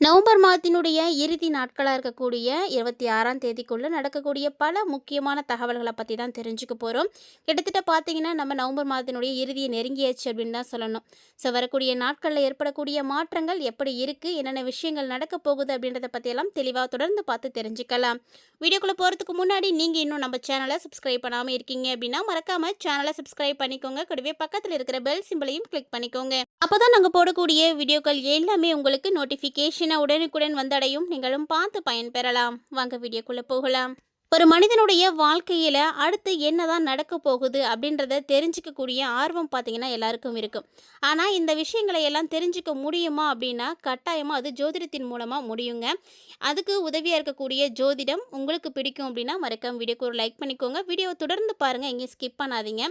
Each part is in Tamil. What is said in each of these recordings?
நவம்பர் மாதத்தினுடைய இறுதி நாட்களாக இருக்கக்கூடிய இருபத்தி ஆறாம் தேதிக்குள்ளே நடக்கக்கூடிய பல முக்கியமான தகவல்களை பற்றி தான் தெரிஞ்சுக்க போகிறோம் கிட்டத்தட்ட பார்த்தீங்கன்னா நம்ம நவம்பர் மாதத்தினுடைய இறுதியை நெருங்கியாச்சு அப்படின்னு தான் சொல்லணும். ஸோ வரக்கூடிய நாட்களில் ஏற்படக்கூடிய மாற்றங்கள் எப்படி இருக்குது என்னென்ன விஷயங்கள் நடக்க போகுது அப்படின்றத பற்றியெல்லாம் தெளிவாக தொடர்ந்து பார்த்து தெரிஞ்சுக்கலாம். வீடியோக்குள்ளே போகிறதுக்கு முன்னாடி நீங்கள் இன்னும் நம்ம சேனலை சப்ஸ்கிரைப் பண்ணாமல் இருக்கீங்க அப்படின்னா மறக்காமல் சேனலை சப்ஸ்கிரைப் பண்ணிக்கோங்க. கூடவே பக்கத்தில் இருக்கிற பெல் சிம்பிளையும் கிளிக் பண்ணிக்கோங்க. அப்போ தான் நாங்கள் போடக்கூடிய வீடியோக்கள் எல்லாமே உங்களுக்கு நோட்டிஃபிகேஷன் உடனுக்குடன் வந்தடையும். நீங்களும் பார்த்து பயன்பெறலாம். வாங்க வீடியோக்குள்ளே போகலாம். ஒரு மனிதனுடைய வாழ்க்கையில் அடுத்து என்னதான் நடக்க போகுது அப்படின்றத தெரிஞ்சுக்கக்கூடிய ஆர்வம் பார்த்திங்கன்னா எல்லாருக்கும் இருக்கும். ஆனால் இந்த விஷயங்களை எல்லாம் தெரிஞ்சுக்க முடியுமா அப்படின்னா கட்டாயமாக அது ஜோதிடத்தின் மூலமாக முடியுங்க. அதுக்கு உதவியாக இருக்கக்கூடிய ஜோதிடம் உங்களுக்கு பிடிக்கும் அப்படின்னா மறக்காம வீடியோக்கு ஒரு லைக் பண்ணிக்கோங்க. வீடியோவை தொடர்ந்து பாருங்கள் எங்கேயும் ஸ்கிப் பண்ணாதீங்க.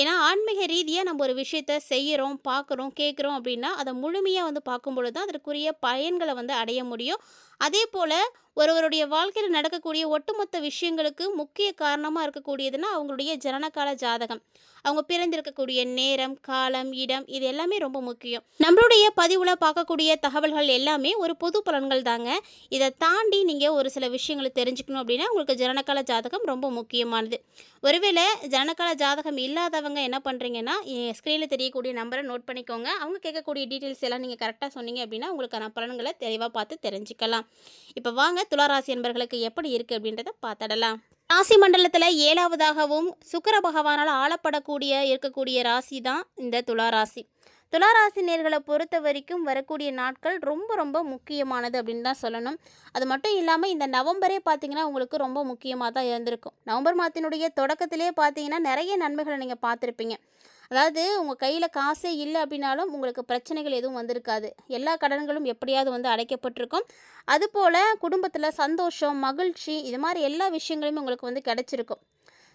ஏன்னா ஆன்மீக ரீதியாக நம்ம ஒரு விஷயத்த செய்கிறோம் பார்க்குறோம் கேட்குறோம் அப்படின்னா அதை முழுமையாக வந்து பார்க்கும் பொழுது தான் அதற்குரிய பயன்களை வந்து அடைய முடியும். அதே போல் ஒருவருடைய வாழ்க்கையில் நடக்கக்கூடிய ஒட்டுமொத்த விஷயங்களுக்கு முக்கிய காரணமாக இருக்கக்கூடியதுன்னா அவங்களுடைய ஜனனகால ஜாதகம். அவங்க பிறந்திருக்கக்கூடிய நேரம் காலம் இடம் இது எல்லாமே ரொம்ப முக்கியம். நம்மளுடைய பதிவில் பார்க்கக்கூடிய தகவல்கள் எல்லாமே ஒரு பொது பலன்கள் தாங்க. இதை தாண்டி நீங்கள் ஒரு சில விஷயங்களை தெரிஞ்சுக்கணும் அப்படின்னா உங்களுக்கு ஜனனகால ஜாதகம் ரொம்ப முக்கியமானது. ஒருவேளை ஜனனகால ஜாதகம் இல்லாதவங்க என்ன பண்ணுறீங்கன்னா ஸ்க்ரீனில் தெரியக்கூடிய நம்பரை நோட் பண்ணிக்கோங்க. அவங்க கேட்கக்கூடிய டீட்டெயில்ஸ் எல்லாம் நீங்கள் கரெக்டாக சொன்னீங்க அப்படின்னா உங்களுக்கான பலன்களை தெளிவாக பார்த்து தெரிஞ்சுக்கலாம். இப்போ வாங்க துளாராசி என்பர்களுக்கு எப்படி இருக்குது அப்படின்றத பார்த்துடலாம். ராசி மண்டலத்தில் ஏழாவதாகவும் சுக்கர பகவானால் ஆளப்படக்கூடிய இருக்கக்கூடிய ராசி தான் இந்த துளாராசி. துளாராசி நேர்களை பொறுத்த வரைக்கும் வரக்கூடிய நாட்கள் ரொம்ப ரொம்ப முக்கியமானது அப்படின்னு தான் சொல்லணும். அது மட்டும் இல்லாமல் இந்த நவம்பரே பார்த்தீங்கன்னா உங்களுக்கு ரொம்ப முக்கியமாக தான் இருந்திருக்கும். நவம்பர் மாதத்தினுடைய தொடக்கத்திலே பார்த்தீங்கன்னா நிறைய நன்மைகளை நீங்கள் பார்த்துருப்பீங்க. அதாவது உங்கள் கையில் காசே இல்லை அப்படின்னாலும் உங்களுக்கு பிரச்சனைகள் எதுவும் வந்திருக்காது. எல்லா கடன்களும் எப்படியாவது வந்து அடைக்கப்பட்டிருக்கும். அதுபோல் குடும்பத்தில் சந்தோஷம் மகிழ்ச்சி இது மாதிரி எல்லா விஷயங்களுமே உங்களுக்கு வந்து கிடச்சிருக்கும்.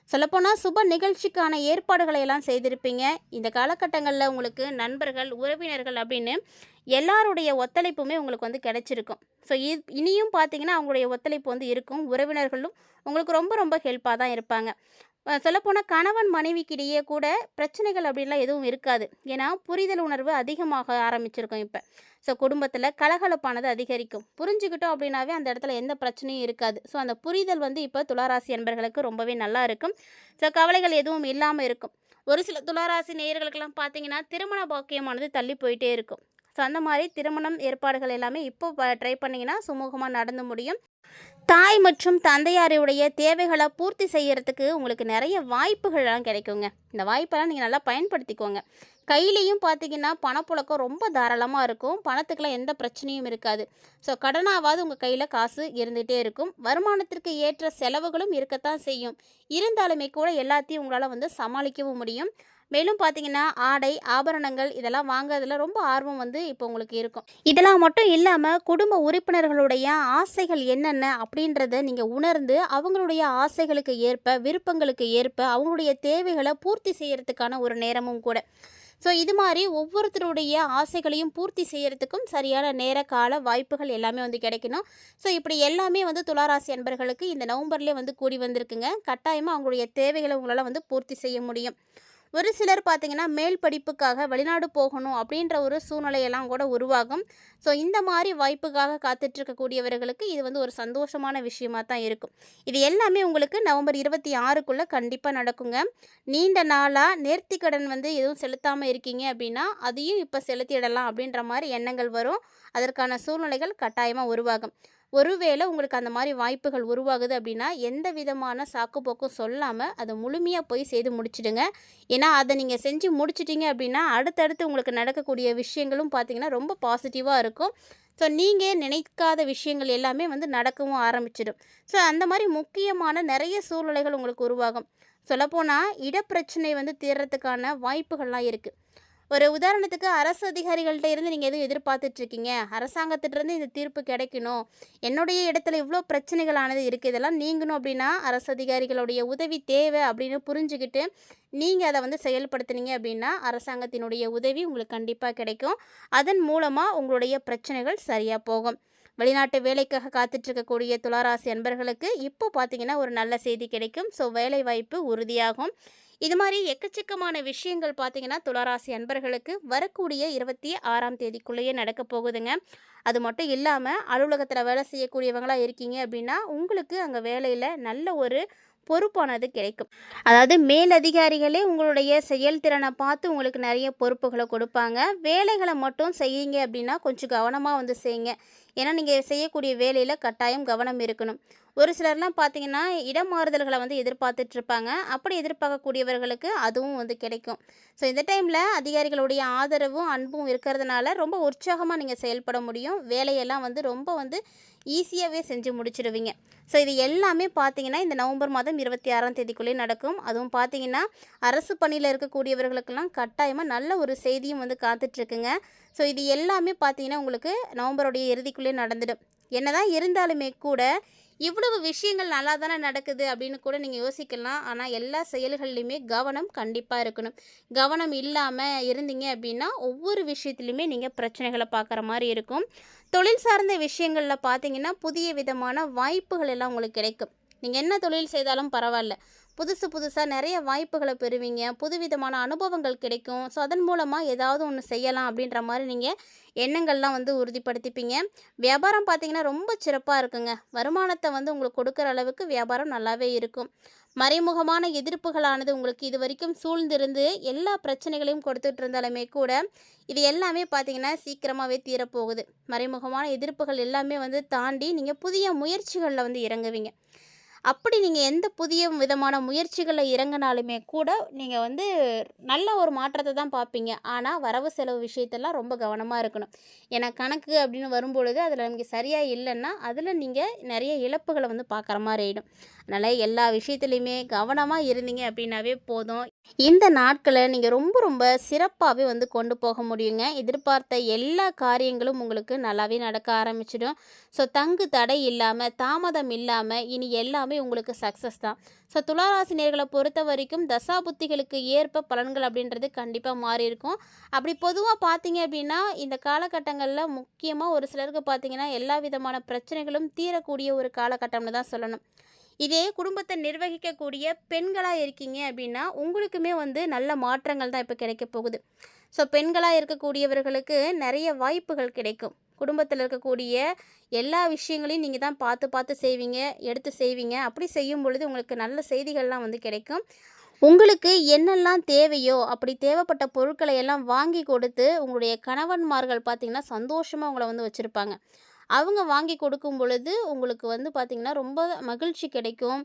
சொல்லப்போனால் சுப நிகழ்ச்சிக்கான ஏற்பாடுகளை எல்லாம் செய்திருப்பீங்க. இந்த காலகட்டங்களில் உங்களுக்கு நண்பர்கள் உறவினர்கள் அப்படின்னு எல்லாருடைய ஒத்துழைப்புமே உங்களுக்கு வந்து கிடைச்சிருக்கும். ஸோ இனியும் பார்த்தீங்கன்னா அவங்களுடைய ஒத்துழைப்பு வந்து இருக்கும். உறவினர்களும் உங்களுக்கு ரொம்ப ரொம்ப ஹெல்ப்பாக தான் இருப்பாங்க. சொல்லப்போனால் கணவன் மனைவிக்கிடையே கூட பிரச்சனைகள் அப்படின்லாம் எதுவும் இருக்காது. ஏன்னா புரிதல் உணர்வு அதிகமாக ஆரம்பிச்சிருக்கும் இப்போ. ஸோ குடும்பத்தில் கலகலப்பானது அதிகரிக்கும். புரிஞ்சுக்கிட்டோம் அப்படின்னாவே அந்த இடத்துல எந்த பிரச்சனையும் இருக்காது. ஸோ அந்த புரிதல் வந்து இப்போ துளாராசி என்பர்களுக்கு ரொம்பவே நல்லா இருக்கும். ஸோ கவலைகள் எதுவும் இல்லாமல் இருக்கும். ஒரு சில துளாராசி நேயர்களுக்கெல்லாம் பார்த்தீங்கன்னா திருமண பாக்கியமானது தள்ளி போயிட்டே இருக்கும். ஸோ அந்த மாதிரி திருமணம் ஏற்பாடுகள் எல்லாமே இப்போ ட்ரை பண்ணிங்கன்னா சுமூகமாக நடந்து முடியும். தாய் மற்றும் தந்தையாருடைய தேவைகளை பூர்த்தி செய்கிறதுக்கு உங்களுக்கு நிறைய வாய்ப்புகள்லாம் கிடைக்குங்க. இந்த வாய்ப்பெல்லாம் நீங்கள் நல்லா பயன்படுத்திக்கோங்க. கையிலையும் பார்த்தீங்கன்னா பணப்புழக்கம் ரொம்ப தாராளமாக இருக்கும். பணத்துக்கெலாம் எந்த பிரச்சனையும் இருக்காது. ஸோ கடனாவது உங்கள் கையில் காசு இருந்துகிட்டே இருக்கும். வருமானத்திற்கு ஏற்ற செலவுகளும் இருக்கத்தான் செய்யும். இருந்தாலுமே கூட எல்லாத்தையும் உங்களால் வந்து சமாளிக்கவும் முடியும். மேலும் பார்த்தீங்கன்னா ஆடை ஆபரணங்கள் இதெல்லாம் வாங்குறதுல ரொம்ப ஆர்வம் வந்து இப்போ உங்களுக்கு இருக்கும். இதெல்லாம் மட்டும் இல்லாமல் குடும்ப உறுப்பினர்களுடைய ஆசைகள் என்னென்ன அப்படின்றத நீங்கள் உணர்ந்து அவங்களுடைய ஆசைகளுக்கு ஏற்ப விருப்பங்களுக்கு ஏற்ப அவங்களுடைய தேவைகளை பூர்த்தி செய்யறதுக்கான ஒரு நேரமும் கூட. ஸோ இது மாதிரி ஒவ்வொருத்தருடைய ஆசைகளையும் பூர்த்தி செய்யறதுக்கும் சரியான நேர கால வாய்ப்புகள் எல்லாமே வந்து கிடைக்கணும். ஸோ இப்படி எல்லாமே வந்து துளாராசி அன்பர்களுக்கு இந்த நவம்பர்லேயே வந்து கூடி வந்திருக்குங்க. கட்டாயமாக அவங்களுடைய தேவைகளை உங்களால் வந்து பூர்த்தி செய்ய முடியும். ஒரு சிலர் பார்த்திங்கன்னா மேல் படிப்புக்காக வெளிநாடு போகணும் அப்படின்ற ஒரு சூழ்நிலையெல்லாம் கூட உருவாகும். ஸோ இந்த மாதிரி வாய்ப்புக்காக காத்துட்ருக்கக்கூடியவர்களுக்கு இது வந்து ஒரு சந்தோஷமான விஷயமா தான் இருக்கும். இது எல்லாமே உங்களுக்கு நவம்பர் இருபத்தி ஆறுக்குள்ளே கண்டிப்பாக நடக்குங்க. நீண்ட நாளாக நேர்த்தி கடன் வந்து எதுவும் செலுத்தாமல் இருக்கீங்க அப்படின்னா அதையும் இப்போ செலுத்திடலாம் அப்படின்ற மாதிரி எண்ணங்கள் வரும். அதற்கான சூழ்நிலைகள் கட்டாயமாக உருவாகும். ஒருவேளை உங்களுக்கு அந்த மாதிரி வாய்ப்புகள் உருவாகுது அப்படின்னா எந்த விதமான சாக்கு போக்கும் சொல்லாமல் அதை முழுமையாக போய் செய்து முடிச்சிடுங்க. ஏன்னா அதை நீங்கள் செஞ்சு முடிச்சிட்டிங்க அப்படின்னா அடுத்தடுத்து உங்களுக்கு நடக்கக்கூடிய விஷயங்களும் பார்த்தீங்கன்னா ரொம்ப பாசிட்டிவாக இருக்கும். ஸோ நீங்கள் நினைக்காத விஷயங்கள் எல்லாமே வந்து நடக்கவும் ஆரம்பிச்சிடும். ஸோ அந்த மாதிரி முக்கியமான நிறைய சூழ்நிலைகள் உங்களுக்கு உருவாகும். சொல்லப்போனால் இடப்பிரச்சனை வந்து தீர்றதுக்கான வாய்ப்புகள்லாம் இருக்குது ஒரு உதாரணத்துக்கு அரசு அதிகாரிகள்கிட்ட இருந்து நீங்கள் எதுவும் எதிர்பார்த்துட்ருக்கீங்க? அரசாங்கத்திட்டருந்து இந்த தீர்ப்பு கிடைக்கணும். என்னுடைய இடத்துல இவ்வளோ பிரச்சனைகளானது இருக்குது இதெல்லாம் நீங்கணும் அப்படின்னா அரசு அதிகாரிகளுடைய உதவி தேவை அப்படின்னு புரிஞ்சுக்கிட்டு நீங்கள் அதை வந்து செயல்படுத்துனீங்க அப்படின்னா அரசாங்கத்தினுடைய உதவி உங்களுக்கு கண்டிப்பாக கிடைக்கும். அதன் மூலமாக உங்களுடைய பிரச்சனைகள் சரியாக போகும். வெளிநாட்டு வேலைக்காக காத்துட்ருக்கக்கூடிய துளாராசி அன்பர்களுக்கு இப்போ பார்த்தீங்கன்னா ஒரு நல்ல செய்தி கிடைக்கும். ஸோ வேலை வாய்ப்பு உறுதியாகும். இது மாதிரி எக்கச்சக்கமான விஷயங்கள் பார்த்தீங்கன்னா துளாராசி அன்பர்களுக்கு வரக்கூடிய இருபத்தி ஆறாம் தேதிக்குள்ளேயே நடக்க போகுதுங்க. அது மட்டும் இல்லாமல் அலுவலகத்தில் வேலை செய்யக்கூடியவங்களாக இருக்கீங்க அப்படின்னா உங்களுக்கு அங்கே வேலையில் நல்ல ஒரு பொறுப்பானது கிடைக்கும். அதாவது மேலதிகாரிகளே உங்களுடைய செயல்திறனை பார்த்து உங்களுக்கு நிறைய பொறுப்புகளை கொடுப்பாங்க. வேலைகளை மட்டும் செய்யுங்க அப்படின்னா கொஞ்சம் கவனமாக வந்து செய்யுங்க. ஏன்னா நீங்கள் செய்யக்கூடிய வேலையில் கட்டாயம் கவனம் இருக்கணும். ஒரு சிலர்லாம் பார்த்தீங்கன்னா இடமாறுதல்களை வந்து எதிர்பார்த்துட்ருப்பாங்க. அப்படி எதிர்பார்க்கக்கூடியவர்களுக்கு அதுவும் வந்து கிடைக்கும். ஸோ இந்த டைமில் அதிகாரிகளுடைய ஆதரவும் அன்பும் இருக்கிறதுனால ரொம்ப உற்சாகமாக நீங்கள் செயல்பட முடியும். வேலையெல்லாம் வந்து ரொம்ப வந்து ஈஸியாகவே செஞ்சு முடிச்சிடுவீங்க ஸோ இது எல்லாமே பார்த்தீங்கன்னா இந்த நவம்பர் மாதம் இருபத்தி ஆறாம் தேதிக்குள்ளே நடக்கும். அதுவும் பார்த்தீங்கன்னா அரசு பணியில் இருக்கக்கூடியவர்களுக்கெல்லாம் கட்டாயமாக நல்ல ஒரு செய்தியும் வந்து காத்துட்ருக்குங்க. ஸோ இது எல்லாமே பார்த்தீங்கன்னா உங்களுக்கு நவம்பருடைய இறுதிக்குள்ளே நடந்துடும். என்னதான் இருந்தாலுமே கூட இவ்வளவு விஷயங்கள் நல்லா தானே நடக்குது அப்படின்னு கூட நீங்கள் யோசிக்கலாம். ஆனால் எல்லா செயல்கள்லையுமே கவனம் கண்டிப்பாக இருக்கணும். கவனம் இல்லாமல் இருந்தீங்க அப்படின்னா ஒவ்வொரு விஷயத்துலையுமே நீங்கள் பிரச்சனைகளை பார்க்குற மாதிரி இருக்கும். தொழில் சார்ந்த விஷயங்களில் பார்த்தீங்கன்னா புதிய விதமான வாய்ப்புகள் எல்லாம் உங்களுக்கு கிடைக்கும். நீங்கள் என்ன தொழில் செய்தாலும் பரவாயில்ல. புதுசு புதுசாக நிறைய வாய்ப்புகளை பெறுவீங்க. புதுவிதமான அனுபவங்கள் கிடைக்கும். ஸோ அதன் மூலமாக ஏதாவது ஒன்று செய்யலாம் அப்படின்ற மாதிரி நீங்கள் எண்ணங்கள்லாம் வந்து உறுதிப்படுத்திப்பீங்க. வியாபாரம் பார்த்தீங்கன்னா ரொம்ப சிறப்பாக இருக்குங்க. வருமானத்தை வந்து உங்களுக்கு கொடுக்குற அளவுக்கு வியாபாரம் நல்லாவே இருக்கும். மறைமுகமான எதிர்ப்புகளானது உங்களுக்கு இது வரைக்கும் சூழ்ந்திருந்து எல்லா பிரச்சனைகளையும் கொடுத்துட்டு இருந்தாலுமே கூட இது எல்லாமே பார்த்தீங்கன்னா சீக்கிரமாகவே தீரப்போகுது. மறைமுகமான எதிர்ப்புகள் எல்லாமே வந்து தாண்டி நீங்கள் புதிய முயற்சிகளில் வந்து இறங்குவீங்க. அப்படி நீங்கள் எந்த புதிய விதமான முயற்சிகளில் இறங்கினாலுமே கூட நீங்கள் வந்து நல்ல ஒரு மாற்றத்தை தான் பார்ப்பீங்க. ஆனால் வரவு செலவு விஷயத்தெல்லாம் ரொம்ப கவனமாக இருக்கணும். ஏன்னா கணக்கு அப்படின்னு வரும்பொழுது அதில் நமக்கு சரியாக இல்லைன்னா அதில் நீங்கள் நிறைய இழப்புகளை வந்து பார்க்குற மாதிரி ஆகிடும் அதனால் எல்லா விஷயத்துலையுமே கவனமாக இருந்தீங்க அப்படின்னாவே போதும். இந்த நாட்களை நீங்கள் ரொம்ப ரொம்ப சிறப்பாகவே வந்து கொண்டு போக முடியுங்க. எதிர்பார்த்த எல்லா காரியங்களும் உங்களுக்கு நல்லாவே நடக்க ஆரம்பிச்சிடும். ஸோ தங்கு தடை இல்லாமல் தாமதம் இல்லாமல் இனி எல்லாமே உங்களுக்கு சக்ஸஸ் தான். ஸோ துளாராசினியர்களை பொறுத்த வரைக்கும் தசாபுத்திகளுக்கு ஏற்ப பலன்கள் அப்படின்றது கண்டிப்பாக மாறி இருக்கும். அப்படி பொதுவாக பார்த்தீங்க அப்படின்னா இந்த காலகட்டங்களில் முக்கியமாக ஒரு சிலருக்கு பார்த்தீங்கன்னா எல்லா விதமான பிரச்சனைகளும் தீரக்கூடிய ஒரு காலகட்டம்னு தான் சொல்லணும். இதே குடும்பத்தை நிர்வகிக்கக்கூடிய பெண்களாக இருக்கீங்க அப்படின்னா உங்களுக்குமே வந்து நல்ல மாற்றங்கள் தான் இப்போ கிடைக்க போகுது. ஸோ பெண்களாக இருக்கக்கூடியவர்களுக்கு நிறைய வாய்ப்புகள் கிடைக்கும். குடும்பத்தில் இருக்கக்கூடிய எல்லா விஷயங்களையும் நீங்கள் தான் பார்த்து பார்த்து செய்வீங்க எடுத்து செய்வீங்க. அப்படி செய்யும் பொழுது உங்களுக்கு நல்ல செய்திகள்லாம் வந்து கிடைக்கும். உங்களுக்கு என்னெல்லாம் தேவையோ அப்படி தேவைப்பட்ட பொருட்களை எல்லாம் வாங்கி கொடுத்து உங்களுடைய கணவன்மார்கள் பார்த்திங்கன்னா சந்தோஷமாக உங்களை வந்து வச்சுருப்பாங்க. அவங்க வாங்கி கொடுக்கும் பொழுது உங்களுக்கு வந்து பார்த்திங்கன்னா ரொம்ப மகிழ்ச்சி கிடைக்கும்.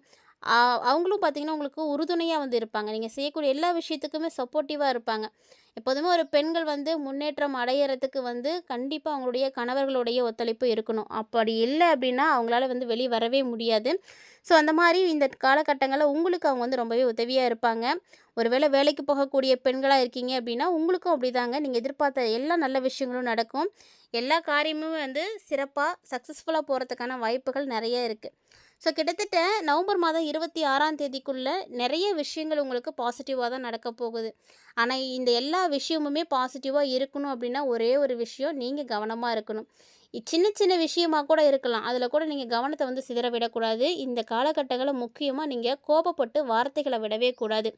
அவங்களும் பார்த்திங்கன்னா உங்களுக்கு உறுதுணையாக வந்து இருப்பாங்க. நீங்கள் செய்யக்கூடிய எல்லா விஷயத்துக்குமே சப்போர்ட்டிவாக இருப்பாங்க. எப்போதுமே ஒரு பெண்கள் வந்து முன்னேற்றம் அடையிறதுக்கு வந்து கண்டிப்பாக அவங்களுடைய கணவர்களுடைய ஒத்துழைப்பு இருக்கணும். அப்படி இல்லை அப்படின்னா அவங்களால வந்து வெளியே வரவே முடியாது. ஸோ அந்த மாதிரி இந்த காலகட்டங்களில் உங்களுக்கு அவங்க வந்து ரொம்பவே உதவியாக இருப்பாங்க. ஒருவேளை வேலைக்கு போகக்கூடிய பெண்களாக இருக்கீங்க அப்படின்னா உங்களுக்கும் அப்படி தாங்க நீங்கள் எதிர்பார்த்த எல்லா நல்ல விஷயங்களும் நடக்கும். எல்லா காரியமும் வந்து சிறப்பாக சக்ஸஸ்ஃபுல்லாக போகிறதுக்கான வாய்ப்புகள் நிறைய இருக்குது ஸோ கிட்டத்தட்ட நவம்பர் மாதம் இருபத்தி ஆறாம் தேதிக்குள்ளே நிறைய விஷயங்கள் உங்களுக்கு பாசிட்டிவாக தான் நடக்க போகுது. ஆனால் இந்த எல்லா விஷயமுமே பாசிட்டிவாக இருக்கணும் அப்படின்னா ஒரே ஒரு விஷயம் நீங்கள் கவனமாக இருக்கணும். சின்ன சின்ன விஷயமாக கூட இருக்கலாம். அதில் கூட நீங்கள் கவனத்தை வந்து சிதற விடக்கூடாது. இந்த காலகட்டங்களில் முக்கியமாக நீங்கள் கோபப்பட்டு வார்த்தைகளை விடவே கூடாது.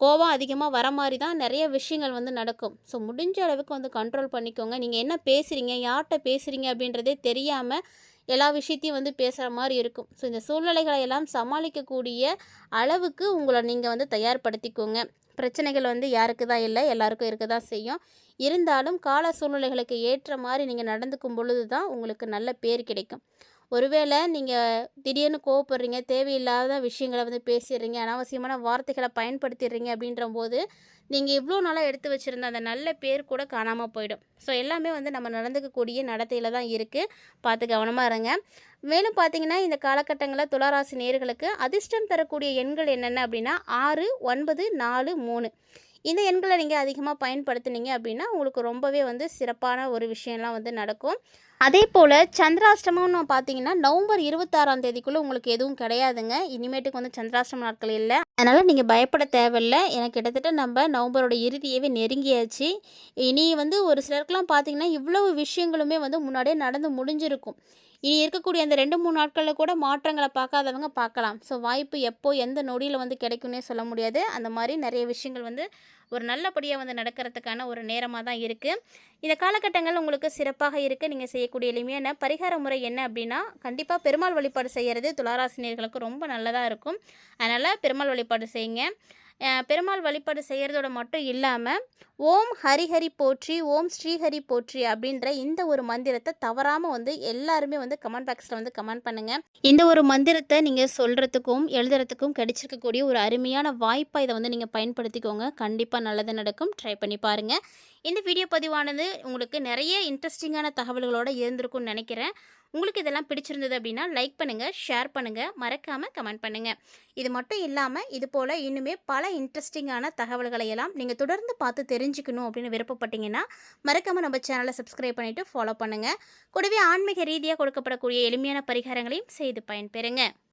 கோபம் அதிகமாக வர மாதிரி தான் நிறைய விஷயங்கள் வந்து நடக்கும். ஸோ முடிஞ்ச அளவுக்கு வந்து கண்ட்ரோல் பண்ணிக்கோங்க. நீங்கள் என்ன பேசுகிறீங்க யார்கிட்ட பேசுகிறீங்க அப்படின்றதே தெரியாமல் எல்லா விஷயத்தையும் வந்து பேசுகிற மாதிரி இருக்கும். ஸோ இந்த சூழ்நிலைகளை எல்லாம் சமாளிக்கக்கூடிய அளவுக்கு உங்களை நீங்கள் வந்து தயார்படுத்திக்கோங்க. பிரச்சனைகள் வந்து யாருக்கு தான் இல்லை எல்லாருக்கும் இருக்க தான் செய்யும். இருந்தாலும் கால சூழ்நிலைகளுக்கு ஏற்ற மாதிரி நீங்கள் நடந்துக்கும் பொழுது தான் உங்களுக்கு நல்ல பேர் கிடைக்கும். ஒருவேளை நீங்கள் திடீர்னு கோவப்படுறீங்க தேவையில்லாத விஷயங்களை வந்து பேசிடுறீங்க அனாவசியமான வார்த்தைகளை பயன்படுத்திடுறீங்க அப்படின்ற போது நீங்கள் இவ்வளோ நாளாக எடுத்து வச்சுருந்த அந்த நல்ல பேர் கூட காணாமல் போயிடும். ஸோ எல்லாமே வந்து நம்ம நடந்துக்கக்கூடிய நடத்தையில் தான் இருக்குது பார்த்து கவனமாக இருங்க. மேலும் பார்த்தீங்கன்னா இந்த காலகட்டங்களில் துளாராசி நேர்களுக்கு அதிர்ஷ்டம் தரக்கூடிய எண்கள் என்னென்ன அப்படின்னா ஆறு ஒன்பது நாலு மூணு. இந்த எண்களை நீங்கள் அதிகமாக பயன்படுத்துனீங்க அப்படின்னா உங்களுக்கு ரொம்பவே வந்து சிறப்பான ஒரு விஷயம்லாம் வந்து நடக்கும். அதே போல் சந்திராஷ்டமம்னு பார்த்தீங்கன்னா நவம்பர் இருபத்தாறாம் தேதிக்குள்ளே உங்களுக்கு எதுவும் கிடையாதுங்க. இனிமேட்டுக்கு வந்து சந்திராஷ்டம நாட்கள் இல்லை. அதனால் நீங்கள் பயப்பட தேவையில்லை. எனக்கு கிட்டத்தட்ட நம்ம நவம்பரோட இறுதியவே நெருங்கியாச்சு. இனி வந்து ஒரு சிலருக்குலாம் பார்த்தீங்கன்னா இவ்வளவு விஷயங்களுமே வந்து முன்னாடியே நடந்து முடிஞ்சிருக்கும். இனி இருக்கக்கூடிய அந்த ரெண்டு மூணு நாட்களில் கூட மாற்றங்களை பார்க்காதவங்க பார்க்கலாம். ஸோ வாய்ப்பு எப்போ எந்த நொடியில் வந்து கிடைக்கும்னே சொல்ல முடியாது. அந்த மாதிரி நிறைய விஷயங்கள் வந்து ஒரு நல்லபடியாக வந்து நடக்கிறதுக்கான ஒரு நேரமாக தான் இருக்குது இந்த காலகட்டங்கள் உங்களுக்கு சிறப்பாக இருக்குது நீங்கள் செய்யக்கூடிய எளிமையான பரிகார முறை என்ன அப்படின்னா கண்டிப்பாக பெருமாள் வழிபாடு செய்கிறது துளாராசினியர்களுக்கு ரொம்ப நல்லதாக இருக்கும். அதனால் பெருமாள் வழிபாடு செய்யுங்க. பெருமாள் வழிபாடு செய்கிறதோட மட்டும் இல்லாமல் ஓம் ஹரிஹரி போற்றி ஓம் ஸ்ரீஹரி போற்றி அப்படின்ற இந்த ஒரு மந்திரத்தை தவறாமல் வந்து எல்லாருமே வந்து கமெண்ட் பாக்ஸில் வந்து கமெண்ட் பண்ணுங்கள் இந்த ஒரு மந்திரத்தை நீங்கள் சொல்கிறதுக்கும் எழுதுறதுக்கும் கிடைச்சிருக்கக்கூடிய ஒரு அருமையான வாய்ப்பாக இதை வந்து நீங்கள் பயன்படுத்திக்கோங்க. கண்டிப்பாக நல்லது நடக்கும். ட்ரை பண்ணி பாருங்கள் இந்த வீடியோ பதிவானது உங்களுக்கு நிறைய இன்ட்ரெஸ்டிங்கான தகவல்களோடு இருந்திருக்கும்னு நினைக்கிறேன். உங்களுக்கு இதெல்லாம் பிடிச்சிருந்தது அப்படின்னா லைக் பண்ணுங்கள் ஷேர் பண்ணுங்கள் மறக்காமல் கமெண்ட் பண்ணுங்கள் இது மட்டும் இல்லாமல் இது போல் இன்னுமே பல இன்ட்ரெஸ்டிங்கான தகவல்களை எல்லாம் நீங்கள் தொடர்ந்து பார்த்து தெரிஞ்சுக்கணும் அப்படின்னு விருப்பப்பட்டீங்கன்னா மறக்காமல் நம்ம சேனலை சப்ஸ்கிரைப் பண்ணிவிட்டு ஃபாலோ பண்ணுங்கள் கூடவே ஆன்மீக ரீதியாக கொடுக்கப்படக்கூடிய எளிமையான பரிகாரங்களையும் செய்து பயன்பெறுங்க.